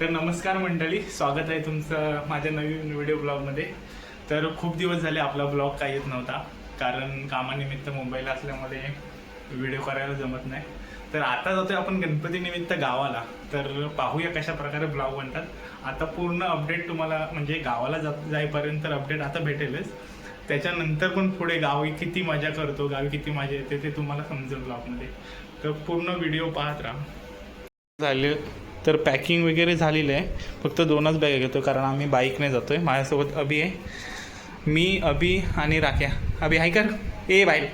तर नमस्कार मंडळी स्वागत आहे तुमचं माझ्या नवीन व्हिडिओ ब्लॉगमध्ये तर खूप दिवस झाले आपला ब्लॉग काही येत नव्हता कारण कामानिमित्त मुंबईला असल्यामुळे व्हिडिओ करायला जमत नाही. तर आता जातोय आपण गणपतीनिमित्त गावाला. तर पाहूया कशा प्रकारे ब्लॉग बनतात. आता पूर्ण अपडेट तुम्हाला म्हणजे गावाला जा जाईपर्यंत अपडेट आता भेटेलच. त्याच्यानंतर पण पुढे गावी किती मजा करतो गावी किती मजा येते ते तुम्हाला समजेल ब्लॉगमध्ये तर पूर्ण व्हिडिओ पाहत राहा. झाले. तर पॅकिंग वगैरे झालेलं आहे. फक्त दोनच बॅग घेतो कारण आम्ही बाईकने जातो आहे माझ्यासोबत अभि आहे. मी अभि आणि राख्या. अभि हाय कर. ए बाय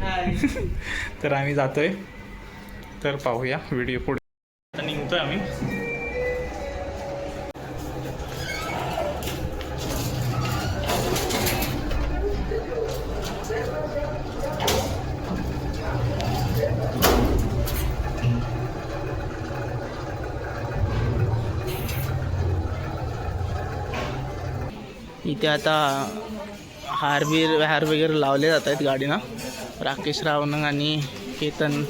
तर आम्ही जातोय. तर पाहूया व्हिडिओ पुढे. आता निघतोय आम्ही. इथे आता हार बीर हार वगैरे लावले जात आहेत गाडीनं. राकेश रावणं आणि केतन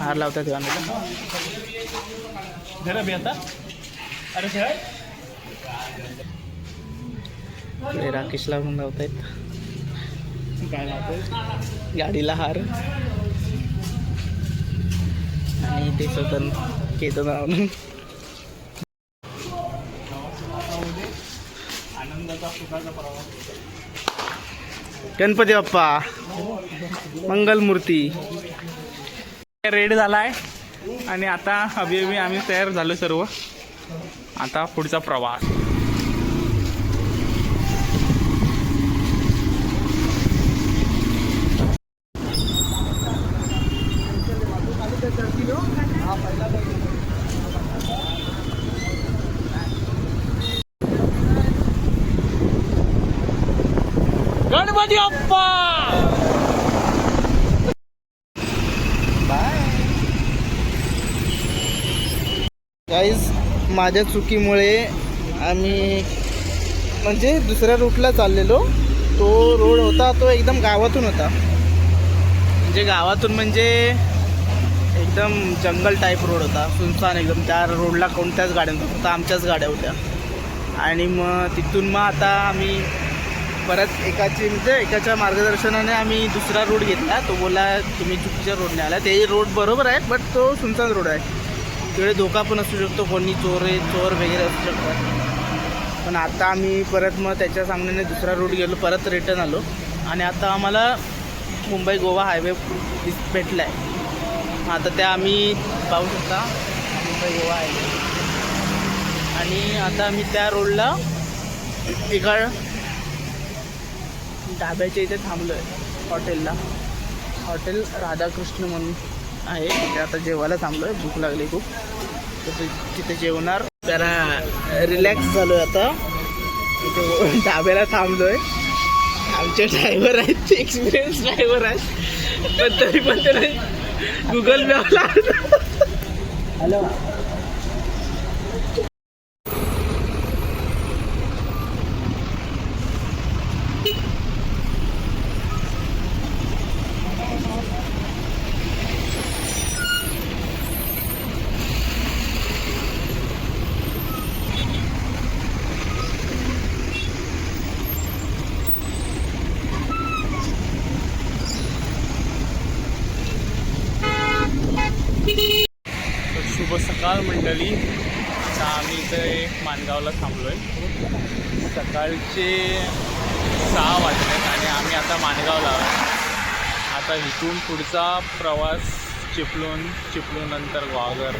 हार लावतात गाणं जरा बी आता. अरे खेळ. इकडे राकेश लावून लावत आहेत. गाडीला हार. आणि ते स्वतः केतन रावणं गणपती बाप्पा मंगलमूर्ती. रेडी झाला आहे आणि आता अभि अभि आम्ही तयार झालो सर्व. आता पुढचा प्रवास. गणपती अप्पा! गाईज माझ्या चुकीमुळे आम्ही म्हणजे दुसऱ्या रूटला चाललेलो. तो रोड होता तो एकदम गावातून होता. म्हणजे गावातून म्हणजे एकदम जंगल टाईप रोड होता. सुनसान एकदम. त्या रोडला कोणत्याच गाड्या नव्हत्या फक्त आमच्याच गाड्या होत्या. आणि मग तिथून मग आता आम्ही परत एकाची म्हणजे एकाच्या मार्गदर्शनाने आम्ही दुसरा रोड घेतला. तो बोला तुम्ही चुकीच्या रोडने आला. ते रोड बरोबर आहे बट तो सुनसान रोड आहे. तिकडे धोका पण असू शकतो कोणी चोर आहे चोर वगैरे असू शकतात. पण आता आम्ही परत मग त्याच्या सांगण्याने दुसरा रूट गेलो परत रिटर्न आलो. आणि आता आम्हाला मुंबई गोवा हायवे भेटला आहे आता त्या आम्ही पाहू शकता मुंबई गोवा हायवे आणि आता आम्ही त्या रोडला एका ढाब्याच्या इथे थांबलो आहे हॉटेलला. हॉटेल राधाकृष्ण म्हणून आहे. तिथे आता जेवायला थांबलो आहे भूक लागली खूप. तिथे तिथे जेवणार. जरा रिलॅक्स झालो आहे आता. तिथे ढाब्याला थांबलो आहे आमचे ड्रायव्हर आहेत. ते एक्सपिरियन्स ड्रायव्हर आहेत. पण तरी पण त्याला गुगल मॅपला हॅलो मंडळी आता आम्ही इथे माणगावला थांबलो आहे सकाळचे सहा वाजलेत आणि आम्ही आता माणगावला आहोत. आता इथून पुढचा प्रवास चिपळूण चिपळूण नंतर वाघर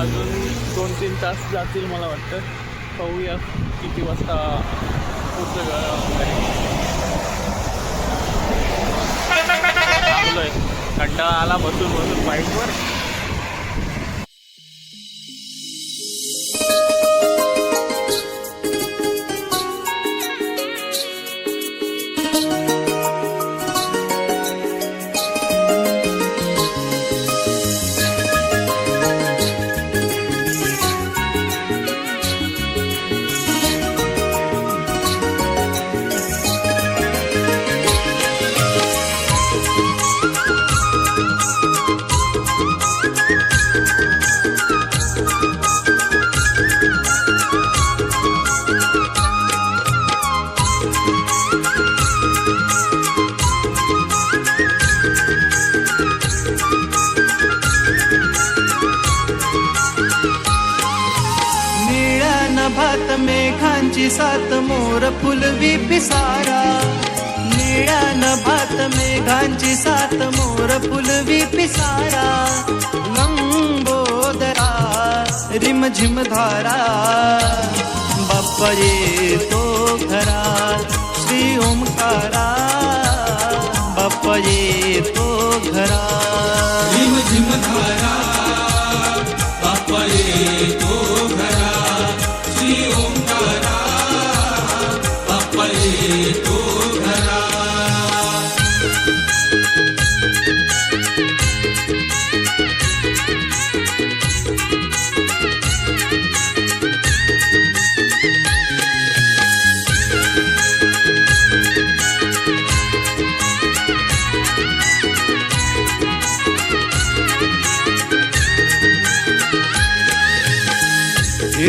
अजून दोन तीन तास जातील मला वाटतं. पाहूया किती वाजता पुढचं थांबलो आहे कंटाळा आला बसून बसून बाईकवर. मेघांची सात मोर फुलवी पिसारा. निळ्या नभात मेघांची सात मोर फुलवी पिसारा. लंबोदरा रिम झिम धारा. बाप्पा तो घरात श्री ओंकारा.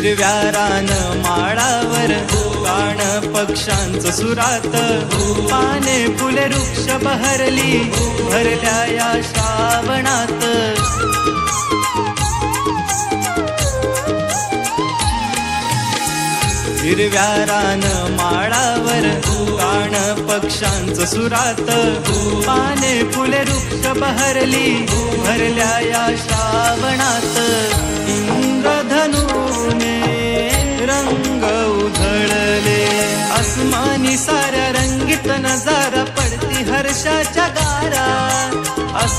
हिरव्या रान माळावर काण पक्षांचं सुरात. पाने फुले वृक्ष बहरली भरल्या या श्रावणात. हिरव्या रान माळावर काण पक्षांचं सुरात. पाने फुले वृक्ष बहरली भरल्या या श्रावणात.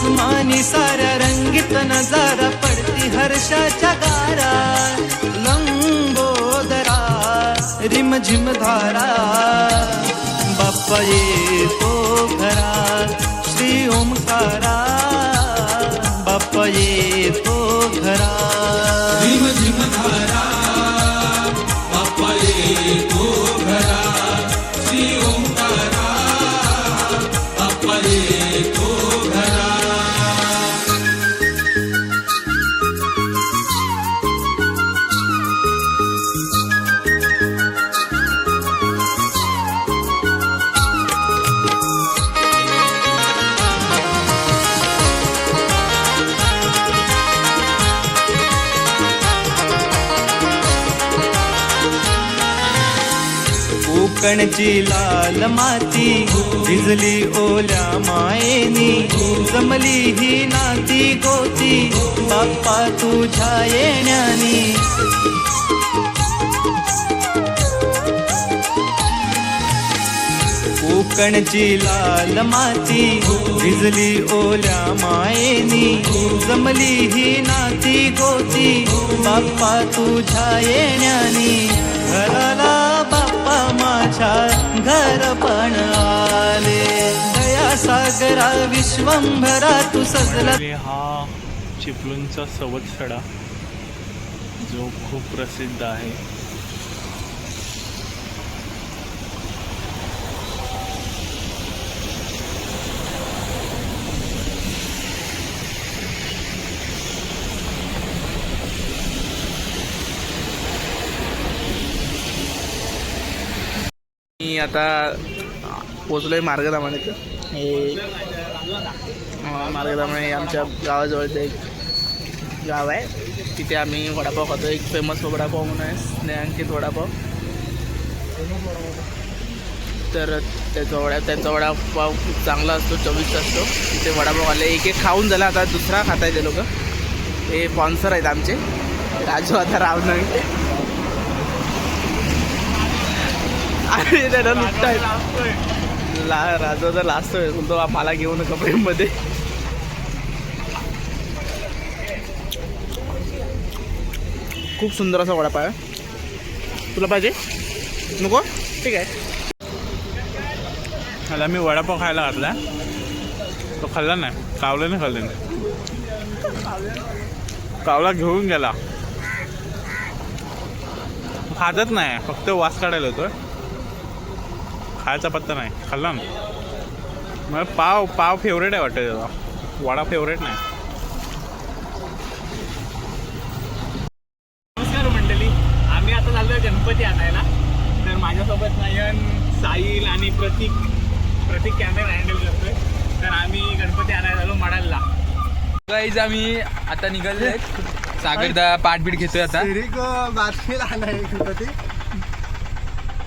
आसमानी साऱ्या रंगीत नजारा पडती हर्षाच्या गारा. लंबोदरा रिम झिम धारा. बाप्पा येतो घरा श्री ओंकारा. कोकणची लाल माती भिजली ओल्या मायेनी जमली ही नाती गोती बाप्पा तुझ्या येण्यानी. कोकणची लाल माती भिजली ओल्या मायेनी जमली ही नाती गोती बाप्पा तुझ्या येण्यानी. घराला माझ्या घर पण आले. दया सागरा विश्वंभरा तू सजला. हा चिपळूणचा सवत्सडा जो खूप प्रसिद्ध आहे. मी आता पोचलोय मार्गदामाने हे मार्गदामाने आमच्या गावाजवळचं एक गाव आहे. तिथे आम्ही वडापाव खातो एक फेमस वडापाव म्हणून आहे स्नेहांकित वडापाव. तर त्याचा वडा त्यांचा वडापाव खूप चांगला असतो चविष्ट असतो. तिथे वडापाव आले एक एक खाऊन झाला आता दुसरा खाताय ते लोक. हे स्पॉन्सर आहेत आमचे. राजू आता राव रावनंगे आणि त्याला लुटतायत ला राजा लास्ट आहे तो मला घेऊ कपड्यांमध्ये खूप सुंदर असा वडापाव आहे. तुला पाहिजे? नको? ठीक आहे. ह्याला मी वडापाव खायला घातला तो खाल्ला नाही. कावल्याने खाल्ले नाही कावला घेऊन गेला. खातच नाही. फक्त वास काढायला होतो खायचा पत्ता नाही. खाल्ला ना. मला पाव पाव फेवरेट आहे वाटतं त्याचा. वडा फेवरेट नाही. नमस्कार मंडळी. आम्ही आता चाललोय गणपती आणायला. तर माझ्यासोबत नयन साहिल आणि प्रतीक. प्रतीक कॅमेरा हँडल करतोय. तर आम्ही गणपती आणायला आलो मडालला. गाईज आम्ही आता निघाले सागरदा पाठबीट घेतोय आता.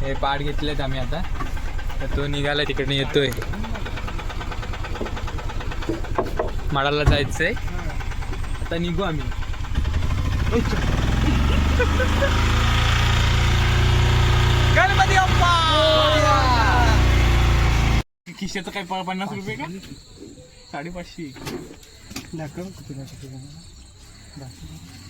हे पाठ घेतलेत आम्ही आता. तो निघाला तिकडनं येतोय. माडाला जायचंय. आता निघू आम्ही. गणपती बाप्पा! खिशाचं काय प- पन्नास रुपये का? साडेपाचशे. दाखव.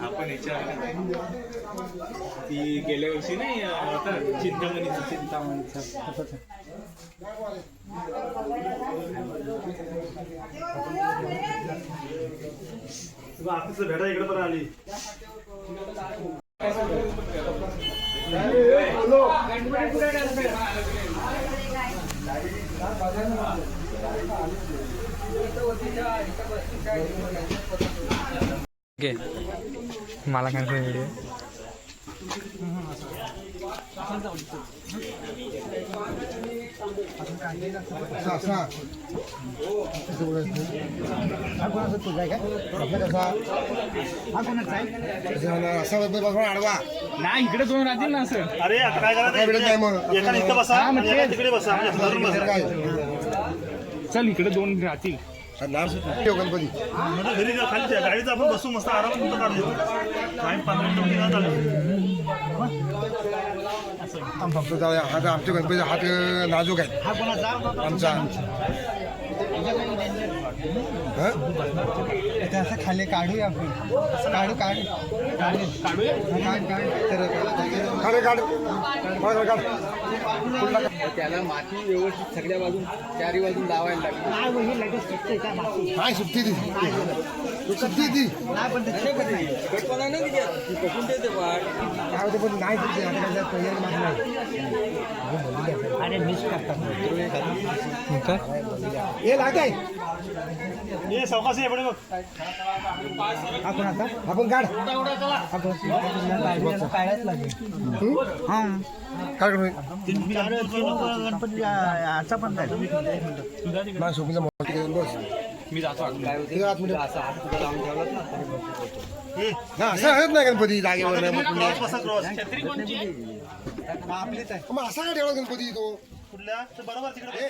आपण याच्या ती गेल्या वर्षी नाही होता चिंतामणीचा चिंतामणीचा भेटा इकडे पण आली घे मला काय व्हिडिओ आडवा नाही इकडे दोन राहतील ना असं. अरे आता काय काय भेटत नाही मग करायचं बसा. तिकडे बसा. चल इकडे दोन राहतील. गणपती. म्हणजे घरी जा, खाली जा. गाडीत आपण बसू मस्त आरामात तुमचं काढू काय पंधरा मिनिटं चालू फक्त जाऊया. हात आमचे गणपती हात नाजूक आहेत आमचा हं? असं खाली काढूया आपण. काढू काढ. काढ काढ. तर काढ. काढ. काढ काढ? त्याला माती व्यवस्थित सगळ्या बाजून चारी बाजून लावायला लागली काय सुट्टी ती तू सुट्टी पण नाही सुट्टी आता काय त्यात तयारी माझी नाही. अरे मिस करतात हे लागाय ये ये बघ आपण आता आपण काढ आपण काढायच लागेल हा गणपती आता पण काय माझ्या मी जातो असं नाही गणपती जागेवर मग असा का ठेवला गणपती तो? कुठल्या? ते बरोबर तिकडे हे?